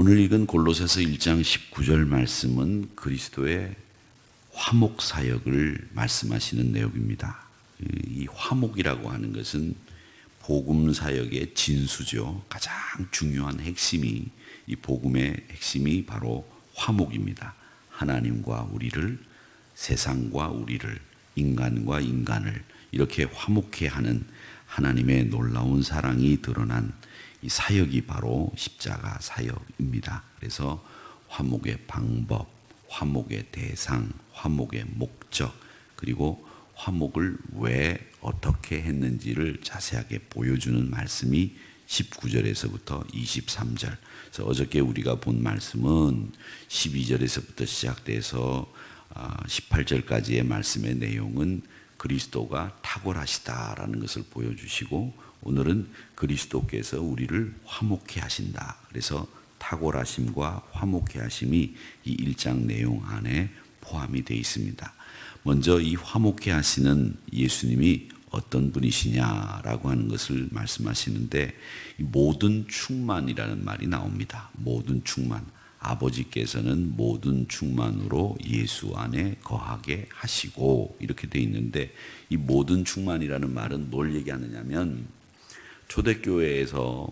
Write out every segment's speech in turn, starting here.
오늘 읽은 골로새서 1장 19절 말씀은 그리스도의 화목 사역을 말씀하시는 내용입니다. 이 화목이라고 하는 것은 복음 사역의 진수죠. 가장 중요한 핵심이 이 복음의 핵심이 바로 화목입니다. 하나님과 우리를 세상과 우리를 인간과 인간을 이렇게 화목해 하는 하나님의 놀라운 사랑이 드러난 이 사역이 바로 십자가 사역입니다. 그래서 화목의 방법, 화목의 대상, 화목의 목적, 그리고 화목을 왜 어떻게 했는지를 자세하게 보여주는 말씀이 19절에서부터 23절. 그래서 어저께 우리가 본 말씀은 12절에서부터 시작돼서 18절까지의 말씀의 내용은 그리스도가 탁월하시다라는 것을 보여주시고 오늘은 그리스도께서 우리를 화목해 하신다. 그래서 탁월하심과 화목해 하심이 이 1장 내용 안에 포함이 되어 있습니다. 먼저 이 화목해 하시는 예수님이 어떤 분이시냐라고 하는 것을 말씀하시는데 모든 충만이라는 말이 나옵니다. 모든 충만. 아버지께서는 모든 충만으로 예수 안에 거하게 하시고 이렇게 돼 있는데 이 모든 충만이라는 말은 뭘 얘기하느냐면 초대교회에서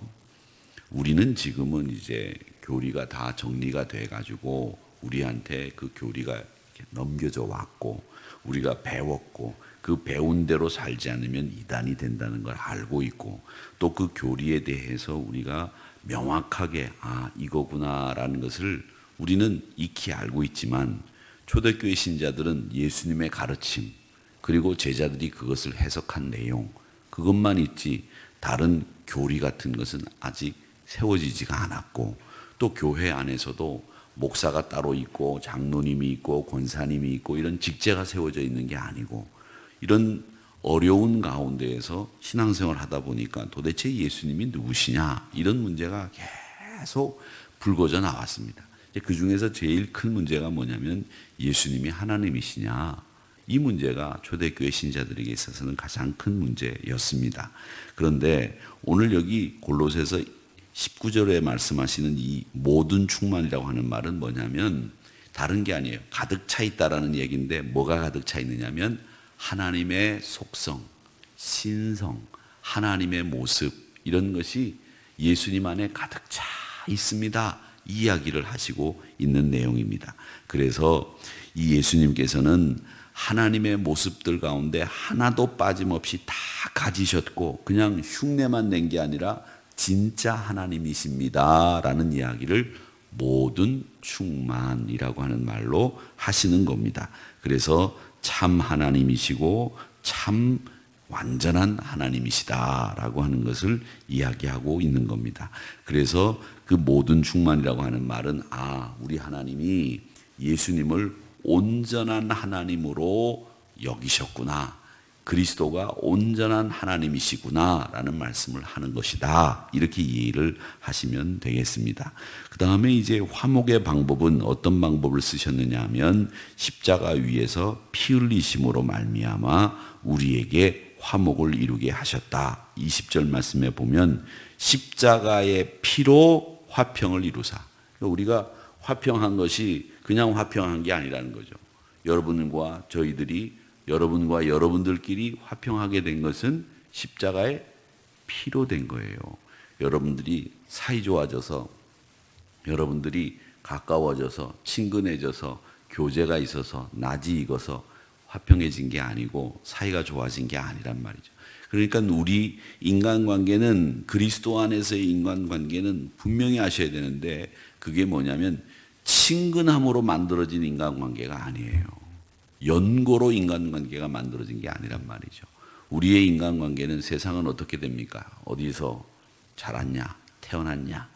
우리는 지금은 이제 교리가 다 정리가 돼 가지고 우리한테 그 교리가 넘겨져 왔고 우리가 배웠고 그 배운 대로 살지 않으면 이단이 된다는 걸 알고 있고 또 그 교리에 대해서 우리가 명확하게 아 이거구나라는 것을 우리는 익히 알고 있지만 초대교회 신자들은 예수님의 가르침 그리고 제자들이 그것을 해석한 내용 그것만 있지 다른 교리 같은 것은 아직 세워지지가 않았고 또 교회 안에서도 목사가 따로 있고 장로님이 있고 권사님이 있고 이런 직제가 세워져 있는 게 아니고 이런 어려운 가운데에서 신앙생활 하다 보니까 도대체 예수님이 누구시냐 이런 문제가 계속 불거져 나왔습니다. 그 중에서 제일 큰 문제가 뭐냐면 예수님이 하나님이시냐 이 문제가 초대교회 신자들에게 있어서는 가장 큰 문제였습니다. 그런데 오늘 여기 골로새서 19절에 말씀하시는 이 모든 충만이라고 하는 말은 뭐냐면 다른 게 아니에요. 가득 차 있다라는 얘기인데 뭐가 가득 차 있느냐면 하나님의 속성, 신성, 하나님의 모습 이런 것이 예수님 안에 가득 차 있습니다. 이야기를 하시고 있는 내용입니다. 그래서 이 예수님께서는 하나님의 모습들 가운데 하나도 빠짐없이 다 가지셨고 그냥 흉내만 낸 게 아니라 진짜 하나님이십니다. 라는 이야기를 모든 충만이라고 하는 말로 하시는 겁니다. 그래서 참 하나님이시고 참 완전한 하나님이시다라고 하는 것을 이야기하고 있는 겁니다. 그래서 그 모든 충만이라고 하는 말은 아, 우리 하나님이 예수님을 온전한 하나님으로 여기셨구나. 그리스도가 온전한 하나님이시구나라는 말씀을 하는 것이다. 이렇게 이해를 하시면 되겠습니다. 그 다음에 이제 화목의 방법은 어떤 방법을 쓰셨느냐 하면 십자가 위에서 피 흘리심으로 말미암아 우리에게 화목을 이루게 하셨다. 20절 말씀에 보면 십자가의 피로 화평을 이루사. 그러니까 우리가 화평한 것이 그냥 화평한 게 아니라는 거죠. 여러분과 저희들이 여러분과 여러분들끼리 화평하게 된 것은 십자가의 피로 된 거예요. 여러분들이 사이 좋아져서 여러분들이 가까워져서 친근해져서 교제가 있어서 낮이 익어서 화평해진 게 아니고 사이가 좋아진 게 아니란 말이죠. 그러니까 우리 인간관계는 그리스도 안에서의 인간관계는 분명히 아셔야 되는데 그게 뭐냐면 친근함으로 만들어진 인간관계가 아니에요. 연고로 인간관계가 만들어진 게 아니란 말이죠. 우리의 인간관계는 세상은 어떻게 됩니까? 어디서 자랐냐? 태어났냐?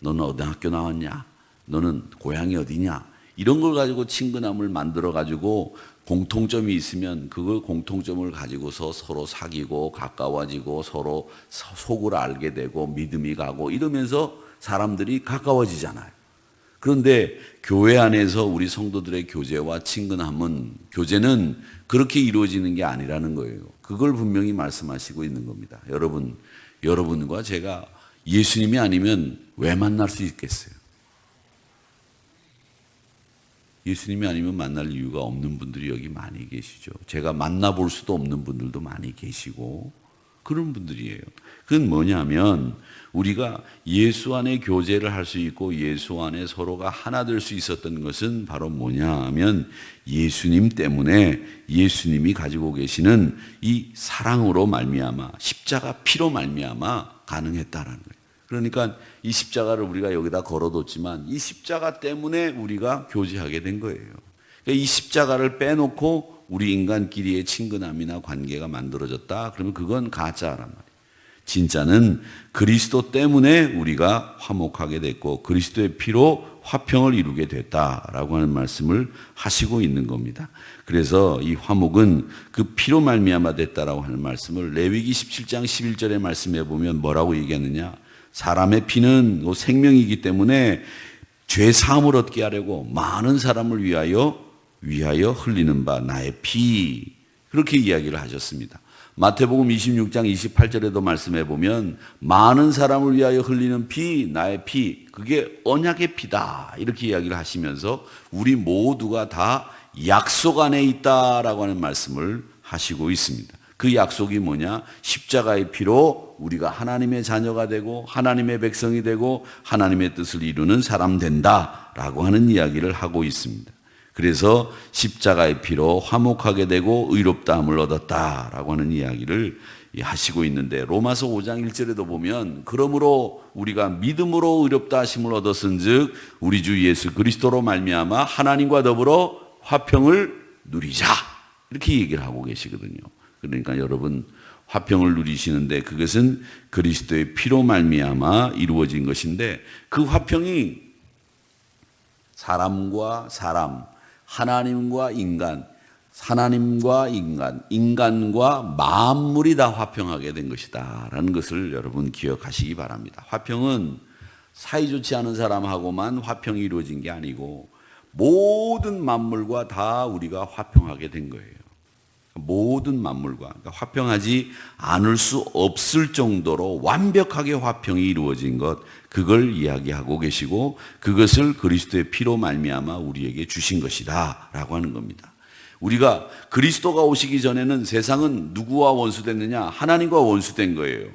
너는 어디 학교 나왔냐? 너는 고향이 어디냐? 이런 걸 가지고 친근함을 만들어 가지고 공통점이 있으면 그걸 공통점을 가지고서 서로 사귀고 가까워지고 서로 속을 알게 되고 믿음이 가고 이러면서 사람들이 가까워지잖아요. 그런데 교회 안에서 우리 성도들의 교제와 친근함은 교제는 그렇게 이루어지는 게 아니라는 거예요. 그걸 분명히 말씀하시고 있는 겁니다. 여러분, 여러분과 제가 예수님이 아니면 왜 만날 수 있겠어요? 예수님이 아니면 만날 이유가 없는 분들이 여기 많이 계시죠. 제가 만나볼 수도 없는 분들도 많이 계시고, 그런 분들이에요. 그건 뭐냐면 우리가 예수 안에 교제를 할 수 있고 예수 안에 서로가 하나 될 수 있었던 것은 바로 뭐냐 하면 예수님 때문에 예수님이 가지고 계시는 이 사랑으로 말미암아 십자가 피로 말미암아 가능했다라는 거예요. 그러니까 이 십자가를 우리가 여기다 걸어뒀지만 이 십자가 때문에 우리가 교제하게 된 거예요. 그러니까 이 십자가를 빼놓고 우리 인간끼리의 친근함이나 관계가 만들어졌다. 그러면 그건 가짜란 말이에요. 진짜는 그리스도 때문에 우리가 화목하게 됐고 그리스도의 피로 화평을 이루게 됐다라고 하는 말씀을 하시고 있는 겁니다. 그래서 이 화목은 그 피로 말미암아 됐다라고 하는 말씀을 레위기 17장 11절의 말씀에 보면 뭐라고 얘기하느냐? 사람의 피는 뭐 생명이기 때문에 죄 사함을 얻게 하려고 많은 사람을 위하여 위하여 흘리는 바 나의 피 그렇게 이야기를 하셨습니다. 마태복음 26장 28절에도 말씀해 보면 많은 사람을 위하여 흘리는 피 나의 피 그게 언약의 피다 이렇게 이야기를 하시면서 우리 모두가 다 약속 안에 있다라고 하는 말씀을 하시고 있습니다. 그 약속이 뭐냐? 십자가의 피로 우리가 하나님의 자녀가 되고 하나님의 백성이 되고 하나님의 뜻을 이루는 사람 된다라고 하는 이야기를 하고 있습니다. 그래서 십자가의 피로 화목하게 되고 의롭다함을 얻었다라고 하는 이야기를 하시고 있는데 로마서 5장 1절에도 보면 그러므로 우리가 믿음으로 의롭다 하심을 얻었은즉 우리 주 예수 그리스도로 말미암아 하나님과 더불어 화평을 누리자 이렇게 얘기를 하고 계시거든요. 그러니까 여러분 화평을 누리시는데 그것은 그리스도의 피로 말미암아 이루어진 것인데 그 화평이 사람과 사람, 하나님과 인간, 하나님과 인간, 인간과 만물이 다 화평하게 된 것이다 라는 것을 여러분 기억하시기 바랍니다. 화평은 사이좋지 않은 사람하고만 화평이 이루어진 게 아니고 모든 만물과 다 우리가 화평하게 된 거예요. 모든 만물과 그러니까 화평하지 않을 수 없을 정도로 완벽하게 화평이 이루어진 것 그걸 이야기하고 계시고 그것을 그리스도의 피로 말미암아 우리에게 주신 것이다라고 하는 겁니다. 우리가 그리스도가 오시기 전에는 세상은 누구와 원수됐느냐? 하나님과 원수된 거예요.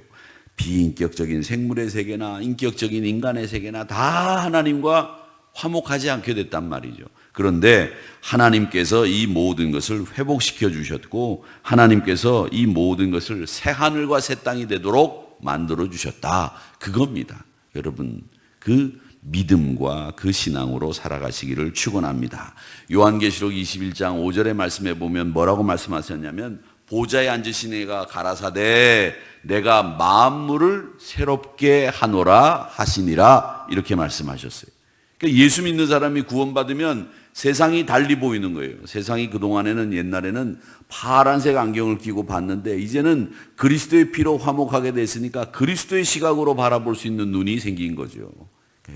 비인격적인 생물의 세계나 인격적인 인간의 세계나 다 하나님과 화목하지 않게 됐단 말이죠. 그런데 하나님께서 이 모든 것을 회복시켜 주셨고 하나님께서 이 모든 것을 새 하늘과 새 땅이 되도록 만들어 주셨다. 그겁니다. 여러분 그 믿음과 그 신앙으로 살아가시기를 축원합니다. 요한계시록 21장 5절의 말씀에 보면 뭐라고 말씀하셨냐면 보좌에 앉으신 이가 가라사대 내가 만물을 새롭게 하노라 하시니라 이렇게 말씀하셨어요. 그러니까 예수 믿는 사람이 구원받으면 세상이 달리 보이는 거예요. 세상이 그동안에는 옛날에는 파란색 안경을 끼고 봤는데 이제는 그리스도의 피로 화목하게 됐으니까 그리스도의 시각으로 바라볼 수 있는 눈이 생긴 거죠.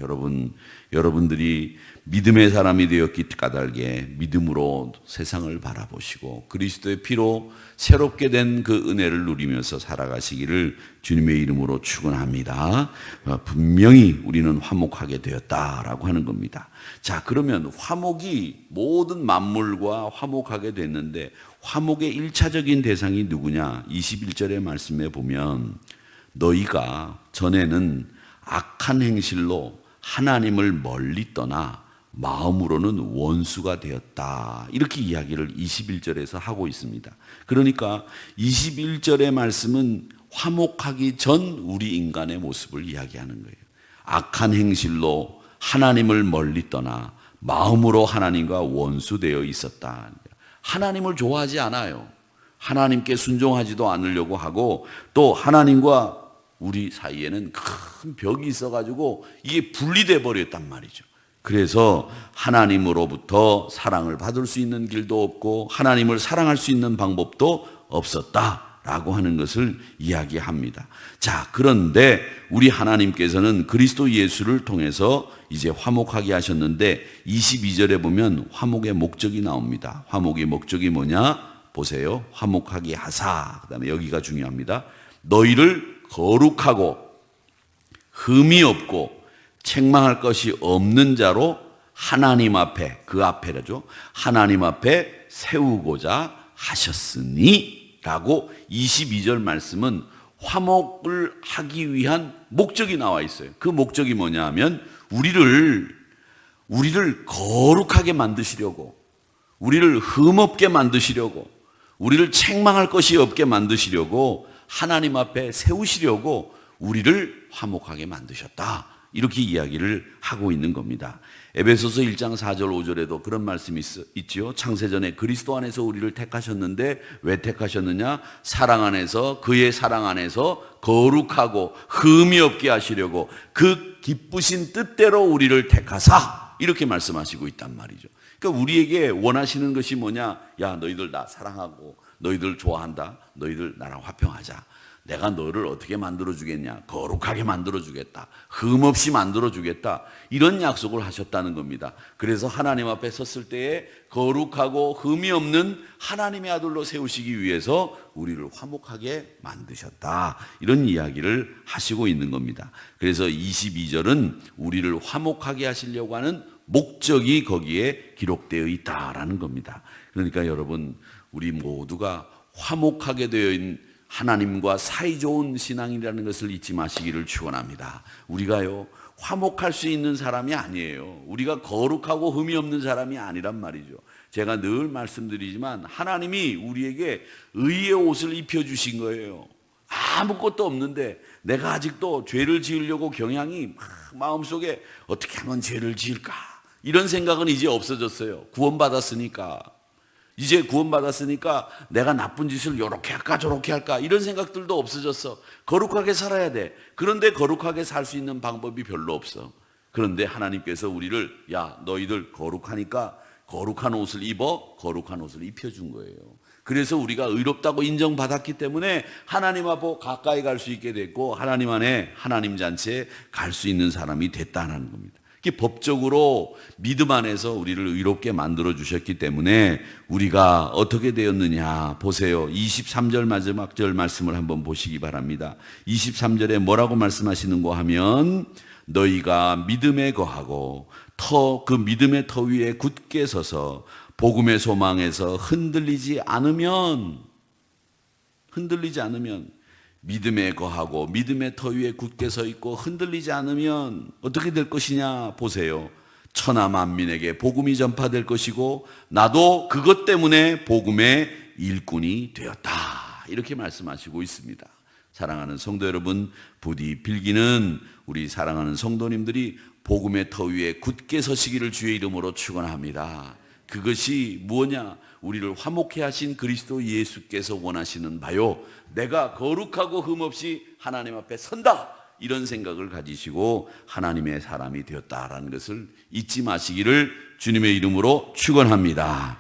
여러분, 여러분들이 믿음의 사람이 되었기 까닭에 믿음으로 세상을 바라보시고 그리스도의 피로 새롭게 된 그 은혜를 누리면서 살아가시기를 주님의 이름으로 축원합니다. 어, 분명히 우리는 화목하게 되었다라고 하는 겁니다. 자, 그러면 화목이 모든 만물과 화목하게 됐는데 화목의 일차적인 대상이 누구냐? 21절의 말씀에 보면 너희가 전에는 악한 행실로 하나님을 멀리 떠나 마음으로는 원수가 되었다. 이렇게 이야기를 21절에서 하고 있습니다. 그러니까 21절의 말씀은 화목하기 전 우리 인간의 모습을 이야기하는 거예요. 악한 행실로 하나님을 멀리 떠나 마음으로 하나님과 원수되어 있었다. 하나님을 좋아하지 않아요. 하나님께 순종하지도 않으려고 하고 또 하나님과 우리 사이에는 큰 벽이 있어가지고 이게 분리돼 버렸단 말이죠. 그래서 하나님으로부터 사랑을 받을 수 있는 길도 없고 하나님을 사랑할 수 있는 방법도 없었다라고 하는 것을 이야기합니다. 자, 그런데 우리 하나님께서는 그리스도 예수를 통해서 이제 화목하게 하셨는데 22절에 보면 화목의 목적이 나옵니다. 화목의 목적이 뭐냐? 보세요. 화목하게 하사. 그다음에 여기가 중요합니다. 너희를 거룩하고 흠이 없고 책망할 것이 없는 자로 하나님 앞에 그 앞에라죠. 하나님 앞에 세우고자 하셨으니라고 22절 말씀은 화목을 하기 위한 목적이 나와 있어요. 그 목적이 뭐냐 하면 우리를 우리를 거룩하게 만드시려고 우리를 흠없게 만드시려고 우리를 책망할 것이 없게 만드시려고 하나님 앞에 세우시려고 우리를 화목하게 만드셨다. 이렇게 이야기를 하고 있는 겁니다. 에베소서 1장 4절 5절에도 그런 말씀이 있, 있지요. 창세전에 그리스도 안에서 우리를 택하셨는데 왜 택하셨느냐? 사랑 안에서 그의 사랑 안에서 거룩하고 흠이 없게 하시려고 그 기쁘신 뜻대로 우리를 택하사 이렇게 말씀하시고 있단 말이죠. 그러니까 우리에게 원하시는 것이 뭐냐? 야, 너희들 나 사랑하고 너희들 좋아한다. 너희들 나랑 화평하자. 내가 너를 어떻게 만들어 주겠냐? 거룩하게 만들어 주겠다. 흠 없이 만들어 주겠다. 이런 약속을 하셨다는 겁니다. 그래서 하나님 앞에 섰을 때에 거룩하고 흠이 없는 하나님의 아들로 세우시기 위해서 우리를 화목하게 만드셨다. 이런 이야기를 하시고 있는 겁니다. 그래서 22절은 우리를 화목하게 하시려고 하는 목적이 거기에 기록되어 있다라는 겁니다. 그러니까 여러분, 우리 모두가 화목하게 되어 있는 하나님과 사이좋은 신앙이라는 것을 잊지 마시기를 축원합니다. 우리가요 화목할 수 있는 사람이 아니에요. 우리가 거룩하고 흠이 없는 사람이 아니란 말이죠. 제가 늘 말씀드리지만 하나님이 우리에게 의의 옷을 입혀 주신 거예요. 아무것도 없는데 내가 아직도 죄를 지으려고 경향이 막 마음속에 어떻게 하면 죄를 지을까 이런 생각은 이제 없어졌어요. 구원받았으니까. 이제 구원받았으니까 내가 나쁜 짓을 요렇게 할까 저렇게 할까 이런 생각들도 없어졌어. 거룩하게 살아야 돼. 그런데 거룩하게 살 수 있는 방법이 별로 없어. 그런데 하나님께서 우리를 야 너희들 거룩하니까 거룩한 옷을 입어 거룩한 옷을 입혀준 거예요. 그래서 우리가 의롭다고 인정받았기 때문에 하나님 앞으로 가까이 갈 수 있게 됐고 하나님 안에 하나님 잔치에 갈 수 있는 사람이 됐다는 겁니다. 이게 법적으로 믿음 안에서 우리를 의롭게 만들어 주셨기 때문에 우리가 어떻게 되었느냐 보세요. 23절 마지막 절 말씀을 한번 보시기 바랍니다. 23절에 뭐라고 말씀하시는고 하면 너희가 믿음에 거하고 터 그 믿음의 터 위에 굳게 서서 복음의 소망에서 흔들리지 않으면 흔들리지 않으면 믿음에 거하고 믿음의 터 위에 굳게 서 있고 흔들리지 않으면 어떻게 될 것이냐 보세요. 천하 만민에게 복음이 전파될 것이고 나도 그것 때문에 복음의 일꾼이 되었다. 이렇게 말씀하시고 있습니다. 사랑하는 성도 여러분, 부디 빌기는 우리 사랑하는 성도님들이 복음의 터 위에 굳게 서시기를 주의 이름으로 축원합니다. 그것이 무엇냐? 우리를 화목해 하신 그리스도 예수께서 원하시는 바요. 내가 거룩하고 흠없이 하나님 앞에 선다. 이런 생각을 가지시고 하나님의 사람이 되었다라는 것을 잊지 마시기를 주님의 이름으로 축원합니다.